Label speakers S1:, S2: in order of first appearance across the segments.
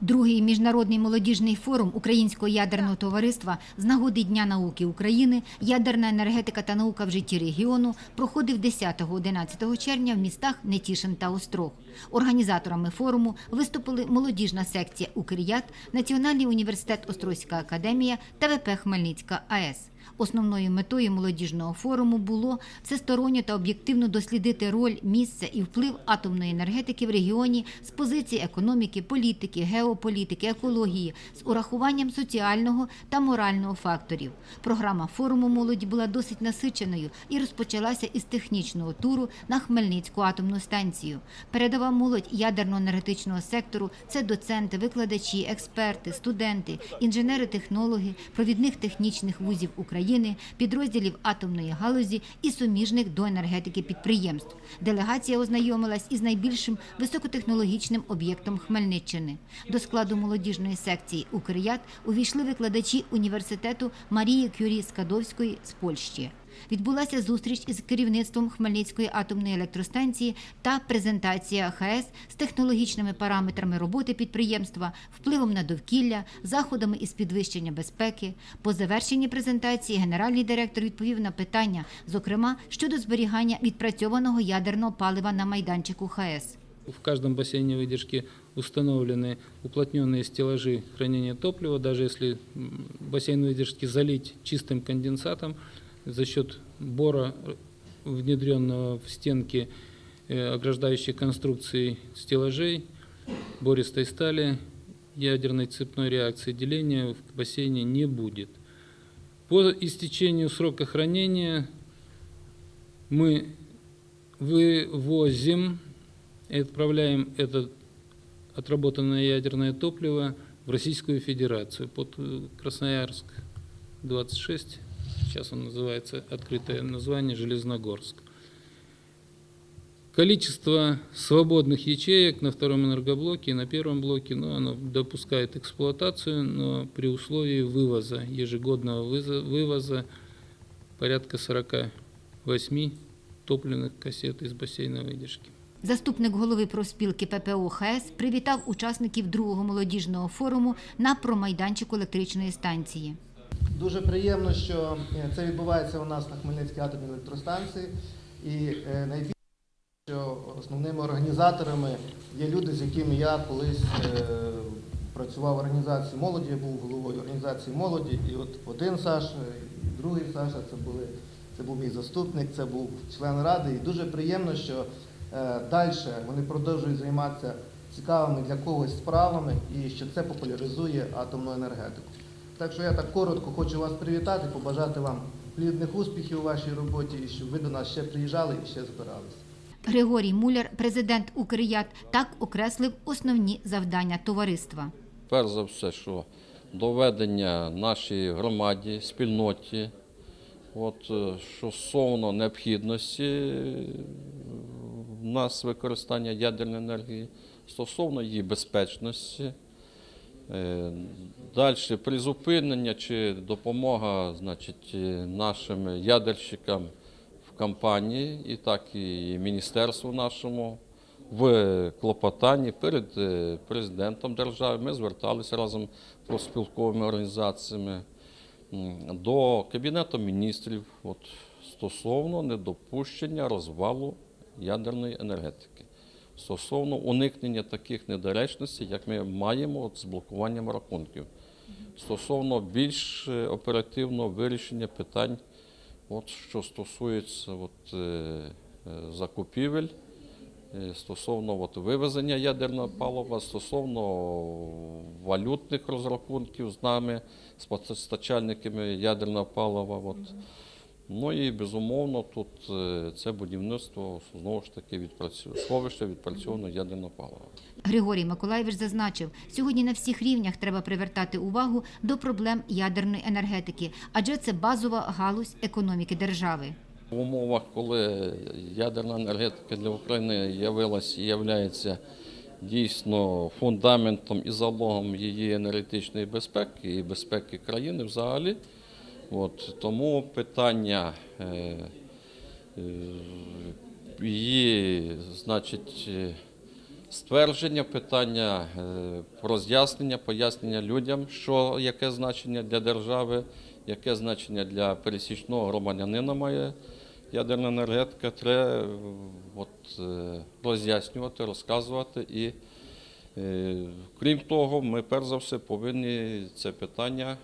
S1: Другий міжнародний молодіжний форум Українського ядерного товариства з нагоди Дня науки України Ядерна енергетика та наука в житті регіону проходив 10-11 червня в містах Нетішин та Острог. Організаторами форуму виступили молодіжна секція Укріят, Національний університет Острозька академія та ВП Хмельницька АЕС. Основною метою молодіжного форуму було всесторонньо та об'єктивно дослідити роль, місце і вплив атомної енергетики в регіоні з позиції економіки, політики, геополітики, екології, з урахуванням соціального та морального факторів. Програма форуму молоді була досить насиченою і розпочалася із технічного туру на Хмельницьку атомну станцію. Передова молодь ядерно-енергетичного сектору це доценти, викладачі, експерти, студенти, інженери-технологи, провідних технічних вузів України, підрозділів атомної галузі і суміжних до енергетики підприємств. Делегація ознайомилась із найбільшим високотехнологічним об'єктом Хмельниччини. До складу молодіжної секції «Укрият» увійшли викладачі університету Марії Кюрі Скадовської з Польщі Відбулася зустріч із керівництвом Хмельницької атомної електростанції та презентація ХАЕС з технологічними параметрами роботи підприємства, впливом на довкілля, заходами із підвищення безпеки. По завершенні презентації генеральний директор відповів на питання, зокрема щодо зберігання відпрацьованого ядерного палива на майданчику ХАЕС.
S2: В каждом бассейне выдержки установлены уплотненные стеллажи хранения топлива. Даже если м, бассейн выдержки залить чистым конденсатом, за счет бора, э, внедренного в стенки э, ограждающей конструкции стеллажей, бористой стали, ядерной цепной реакции деления в бассейне не будет. По истечению срока хранения мы вывозим и отправляем это отработанное ядерное топливо в Российскую Федерацию под э, Красноярск 26. Сейчас он называется, открытое название Железногорск. Количество свободных ячеек на втором энергоблоке и на первом блоке, ну, оно допускает эксплуатацию, но при условии вывоза, ежегодного выза- вывоза порядка 48 топливных кассет из бассейна выдержки.
S1: Заступник голови профспілки ППО ХАЕС привітав учасників другого молодіжного форуму на промайданчику електричної станції.
S3: Дуже приємно, що е, це відбувається у нас на Хмельницькій атомній електростанції. І е, найбільше, що основними організаторами є люди, з якими я колись е, працював в організації молоді, я був головою організації молоді. І от один Саша, і другий Саша, це були це був мій заступник, це був член ради. І дуже приємно, що далі вони продовжують займатися цікавими для когось справами і що це популяризує атомну енергетику. Так що я так коротко хочу вас привітати, побажати вам плідних успіхів у вашій роботі і щоб ви до нас ще приїжджали і ще збиралися.
S1: Григорій Муляр, президент Укрият, так окреслив основні завдання товариства.
S4: перш за все, що доведення нашій громаді, спільноті, от, е, що стосовно необхідності е, в нас використання ядерної енергії, стосовно її безпечності. Е, Далі призупинення чи допомога значить, е, нашим ядерщикам в кампанії, і так і міністерству нашому в клопотанні перед е, президентом держави. Ми зверталися разом з профспілковими організаціями до Кабінету міністрів от, стосовно недопущення розвалу ядерної енергетики, стосовно уникнення таких недоречностей, як ми маємо от, з блокуванням рахунків, стосовно більш е, оперативного вирішення питань, от, що стосується от, е, е, закупівель. Стосовно от, вивезення ядерного палива, стосовно валютних розрахунків з нами, з постачальниками ядерного палива. От. Ну і безумовно тут е, це будівництво знову ж таки відпрацю... сховище відпрацьованого ядерного палива.
S1: Григорій Миколаєвич зазначив, сьогодні на всіх рівнях треба привертати увагу до проблем ядерної енергетики, адже це базова галузь економіки держави.
S4: В умовах, коли ядерна енергетика для України явилась і являється дійсно фундаментом і залогом її енергетичної безпеки і безпеки країни взагалі, от, тому питання е, е, її, значить, е, ствердження, питання е, роз'яснення, пояснення людям, що яке значення для держави, яке значення для пересічного громадянина має ядерна енергетика, треба е, от, е, роз'яснювати, розказувати і. Е, Крім того, ми перш за все повинні це питання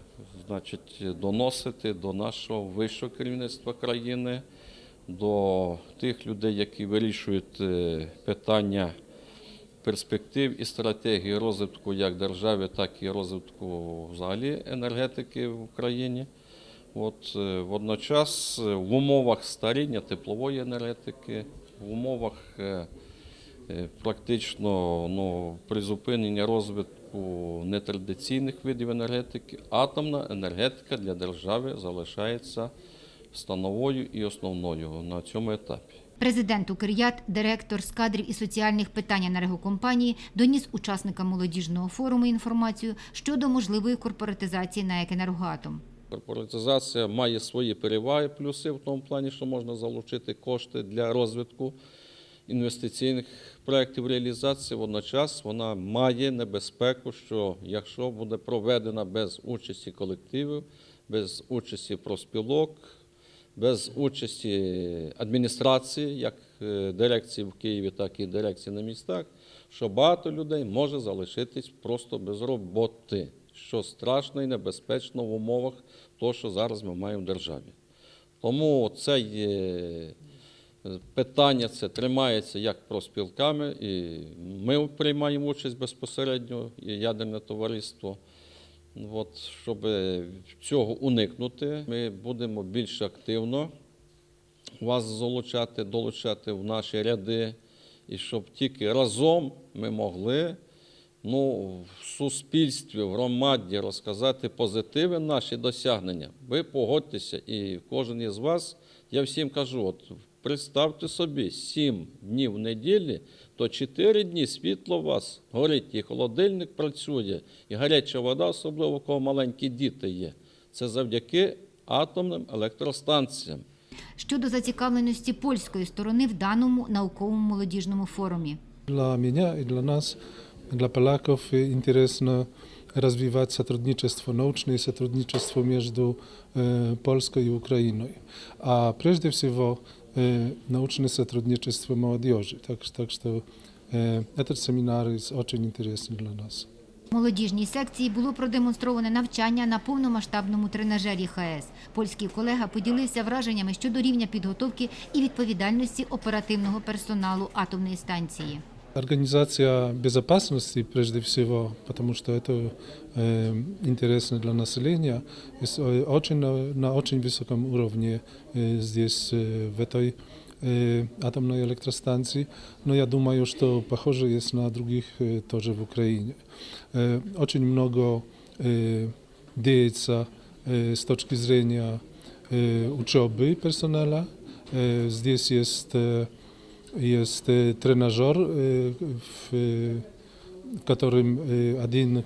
S4: значить, доносити до нашого вищого керівництва країни, до тих людей, які вирішують е, питання перспектив і стратегії розвитку як держави, так і розвитку взагалі енергетики в Україні. От, е, водночас в умовах старіння теплової енергетики, в умовах практично ну, призупинення розвитку нетрадиційних видів енергетики, атомна енергетика для держави залишається становою і основною на цьому етапі.
S1: Президент Укрят, директор з кадрів і соціальних питань енергокомпанії, доніс учасникам молодіжного форуму інформацію щодо можливої корпоратизації на «Енергоатом».
S4: Корпоратизація має свої переваги, плюси в тому плані, що можна залучити кошти для розвитку інвестиційних проєктів реалізації. Водночас вона має небезпеку, що якщо буде проведена без участі колективів, без участі профспілок, без участі адміністрації, як е, дирекції в Києві, так і дирекції на містах, що багато людей може залишитись просто без роботи, що страшно і небезпечно в умовах того, що зараз ми маємо в державі. Тому це є питання це тримається як профспілками, і ми приймаємо участь безпосередньо, і ядерне товариство. От, щоб цього уникнути, ми будемо більш активно вас залучати, долучати в наші ряди, і щоб тільки разом ми могли ну, в суспільстві, в громаді розказати позитиви наші досягнення. Ви погодьтеся, і кожен із вас, я всім кажу, от представте собі, 7 днів в неділі, то 4 дні світло у вас горить, і холодильник працює, і гаряча вода, особливо у кого маленькі діти є. Це завдяки атомним електростанціям.
S1: Щодо зацікавленості польської сторони в даному науковому молодіжному форумі.
S5: Dla mnie i dla nas, dla Polaków y, interesno rozwijać сотрудничество научное сотрудничество между э, Польской и Украиной. А прежде всего э, научное сотрудничество молодежи. Так, что- так что э, этот семинар is очень интересный для нас.
S1: В молодіжній секції було продемонстроване навчання на повномасштабному тренажері ХАЕС. Польський колега поділився враженнями щодо рівня підготовки і відповідальності оперативного персоналу атомної станції.
S5: Организация безопасности, прежде всего, потому что это э, интересно для населения, есть э, очень, на, на очень высоком уровне э, здесь, э, в этой э, атомной электростанции. Но я думаю, что похоже есть на других э, тоже в Украине. Э, очень много э, деется э, с точки зрения э, учебы персонала. Э, здесь есть э, jest e, trenażer, e, w e, którym e, один e,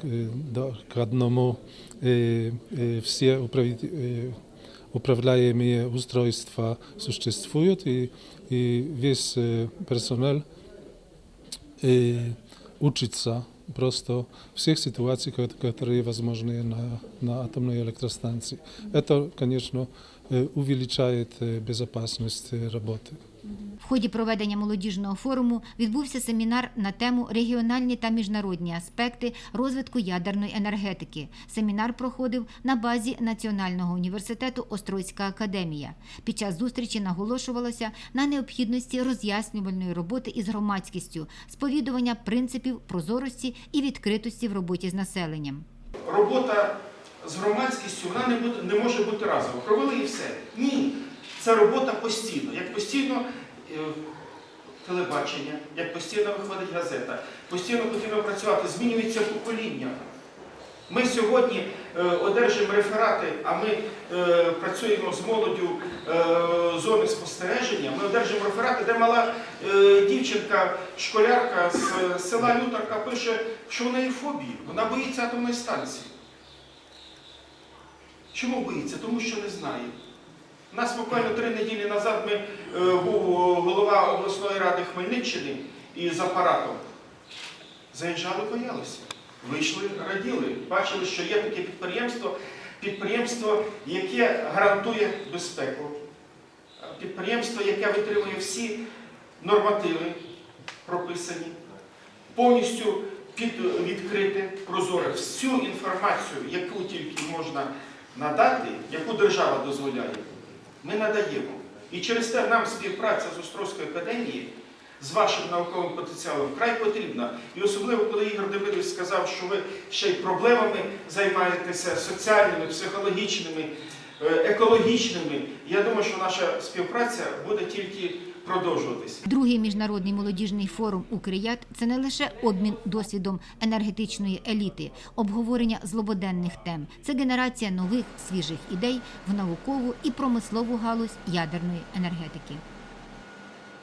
S5: do k одному e, e, все управи- e, управляемые устройства существуют, и, и весь e, персонал e, учится просто всех ситуаций, ко- которые возможны на, на атомной электростанции. Это, конечно, e, увеличает e, безопасность работы.
S1: В ході проведення молодіжного форуму відбувся семінар на тему регіональні та міжнародні аспекти розвитку ядерної енергетики. Семінар проходив на базі Національного університету Острозька академія. Під час зустрічі наголошувалося на необхідності роз'яснювальної роботи із громадськістю, сповідування принципів прозорості і відкритості в роботі з населенням.
S6: робота з громадськістю вона не, буде, не може бути разово. Провели і все. Ні. Це робота постійно. Як постійно е, телебачення, як постійно виходить газета, постійно потрібно працювати, змінюється покоління. Ми сьогодні е, одержуємо реферати, а ми е, працюємо з молоддю е, зони спостереження. Ми одержуємо реферати, де мала е, дівчинка, школярка з е, села Лютарка пише, що в неї фобії, вона боїться атомної станції. Чому боїться? Тому що не знає. У нас буквально три неділі назад ми, е, був голова обласної ради Хмельниччини із апаратом. заїжджали, боялися. Вийшли, раділи, бачили, що є таке підприємство, підприємство, яке гарантує безпеку, підприємство, яке витримує всі нормативи прописані, повністю під відкрите, прозоре всю інформацію, яку тільки можна надати, яку держава дозволяє, ми надаємо. І через те нам співпраця з Острозькою академією з вашим науковим потенціалом вкрай потрібна. І особливо, коли Ігор Давидович сказав, що ви ще й проблемами займаєтеся соціальними, психологічними, е, екологічними. Я думаю, що наша співпраця буде тільки продовжуватися.
S1: Другий міжнародний молодіжний форум «Укрият» – це не лише обмін досвідом енергетичної еліти, обговорення злободенних тем. Це генерація нових свіжих ідей в наукову і промислову галузь ядерної енергетики.